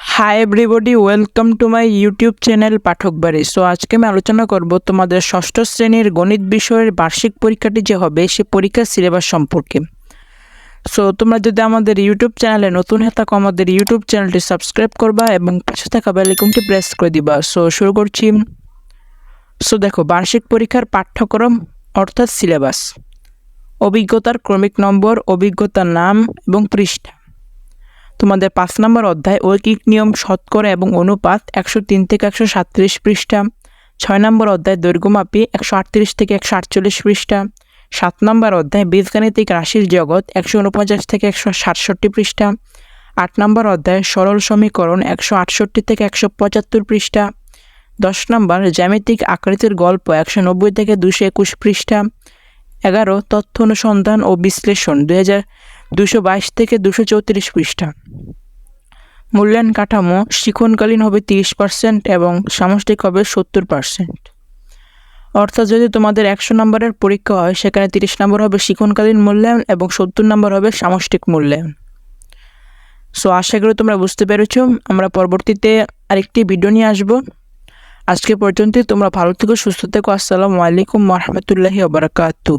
Hi everybody welcome to my YouTube channel Pathak Bari so আজকে আমি আলোচনা করব তোমাদের ষষ্ঠ শ্রেণির গণিত বিষয়ের বার্ষিক পরীক্ষাটি যে হবে, সে পরীক্ষার সিলেবাস সম্পর্কে। সো তোমরা যদি আমাদের ইউটিউব চ্যানেলে নতুন হয়ে থাকো, আমাদের ইউটিউব চ্যানেলটি সাবস্ক্রাইব করবা এবং পাশে থাকা বেলাইকনটি প্রেস করে দিবা। সো শুরু করছি। সো দেখো, বার্ষিক পরীক্ষার পাঠ্যক্রম, অর্থাৎ সিলেবাস অভিজ্ঞতার ক্রমিক নম্বর, অভিজ্ঞতার নাম এবং পৃষ্ঠা। তোমাদের পাঁচ নম্বর অধ্যায়, ঐকিক নিয়ম, শতকরা এবং অনুপাত একশো তিন থেকে একশো সাতত্রিশ পৃষ্ঠা। ছয় নম্বর অধ্যায়, দৈর্ঘ্যমাপী একশো আটত্রিশ থেকে একশো আটচল্লিশ পৃষ্ঠা। সাত নম্বর অধ্যায়, বীজগাণিতিক রাশির জগৎ একশো উনপঞ্চাশ থেকে একশো সাতষট্টি পৃষ্ঠা। আট নম্বর অধ্যায়, সরল সমীকরণ একশো আটষট্টি থেকে একশো পঁচাত্তর পৃষ্ঠা। দশ নম্বর, জ্যামিতিক আকৃতির গল্প একশো নব্বই থেকে দুশো একুশ পৃষ্ঠা। এগারো, তথ্য অনুসন্ধান ও বিশ্লেষণ দুই হাজার দুশো বাইশ থেকে দুশো চৌত্রিশ পৃষ্ঠা। মূল্যায়ন কাঠামো শিখনকালীন হবে তিরিশ পার্সেন্ট এবং সামষ্টিক হবে সত্তর পার্সেন্ট। অর্থাৎ যদি তোমাদের একশো নম্বরের পরীক্ষা হয়, সেখানে তিরিশ নম্বর হবে শিক্ষণকালীন মূল্যায়ন এবং সত্তর নম্বর হবে সামষ্টিক মূল্যায়ন। সো আশা করি তোমরা বুঝতে পেরেছ। আমরা পরবর্তীতে আরেকটি ভিডিও নিয়ে আসব। আজকে পর্যন্ত তোমরা ভালো থেকো সুস্থ থেকো। আসসালামু আলাইকুম রহমতুল্লাহি ওবরাকাতু